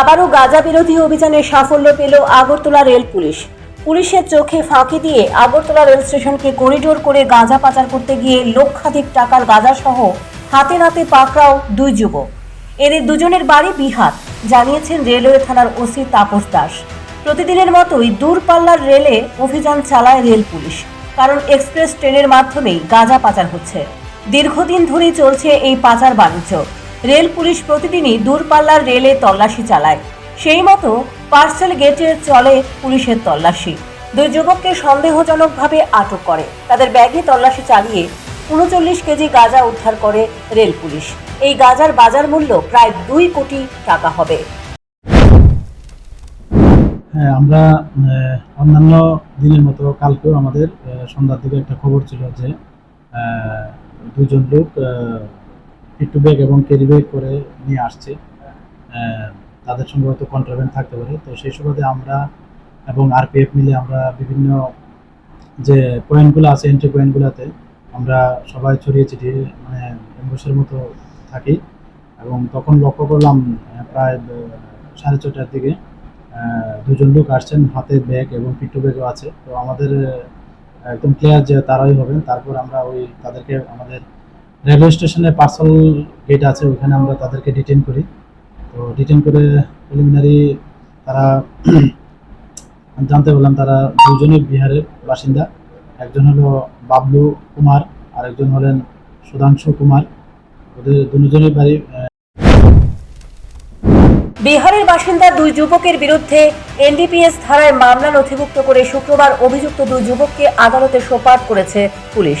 আবারও গাঁজা বিরোধী অভিযানে সাফল্য পেল আগরতলা রেল পুলিশ। পুলিশের চোখে ফাঁকি দিয়ে আগরতলা রেল স্টেশনকে করিডোর করে গাঁজা পাচার করতে গিয়ে লক্ষাধিক টাকার গাঁজা সহ হাতে নাতে পাকড়াও দুই যুবক। এদের দুজনের বাড়ি বিহার, জানিয়েছেন রেলওয়ে থানার ওসি তাপস দাস। প্রতিদিনের মতোই দূরপাল্লার রেলে অভিযান চালায় রেল পুলিশ, কারণ এক্সপ্রেস ট্রেনের মাধ্যমেই গাঁজা পাচার হচ্ছে। দীর্ঘদিন ধরেই চলছে এই পাচার বাণিজ্য। রেল পুলিশ প্রতিদিনই দূরপাল্লার রেলে তল্লাশি চালায়। সেই মতো পার্সেল গেটে চলে পুলিশের তল্লাশি। দুই যুবককে সন্দেহজনকভাবে আটক করে। তাদের ব্যাগে তল্লাশি চালিয়ে উনচল্লিশ কেজি গাঁজা উদ্ধার করে রেল পুলিশ। এই গাঁজার বাজার মূল্য প্রায় দুই কোটি টাকা হবে। হ্যাঁ আমরা অন্যান্য দিনের মতো কালকেও আমাদের সন্ধ্যার দিকে একটা খবর ছিল যে দুজন লোক পিট্টু ব্যাগ এবং ক্যারি ব্যাগ করে নিয়ে আসছে। তাদের সঙ্গে হয়তো কন্ট্রাভেন্ট থাকতে পারে। তো সেই সুবাদে আমরা এবং আরপিএফ মিলে আমরা বিভিন্ন যে পয়েন্টগুলো আছে এন্ট্রি পয়েন্টগুলোতে আমরা সবাই ছড়িয়ে ছিটিয়ে মানে এম্বুসের মতো থাকি। এবং তখন লক্ষ্য করলাম প্রায় সাড়ে ছটার দিকে দুজন লোক আসছেন, হাতে ব্যাগ এবং পিট্টু ব্যাগও আছে। তো আমাদের একদম ক্লিয়ার যে তারাই হবেন। তারপর আমরা ওই তাদেরকে আমাদের রেলওয়ে স্টেশনে পার্সেল গেট আছে, ওখানে আমরা তাদেরকে ডিটেন করি। তো ডিটেন করে প্রিলিমিনারি তারা জানতে পারলাম তারা দুজনই বিহারের বাসিন্দা। একজন হলো বাবলু কুমার আর একজন হলেন সুধাংশু কুমার। ওদের দুজনের বাড়ি বিহারের বাসিন্দা দুই যুবকের বিরুদ্ধে এনডিপিএস ধারায় মামলা নথিভুক্ত করে শুক্রবার অভিযুক্ত দুই যুবককে আদালতে সোপার্দ করেছে পুলিশ।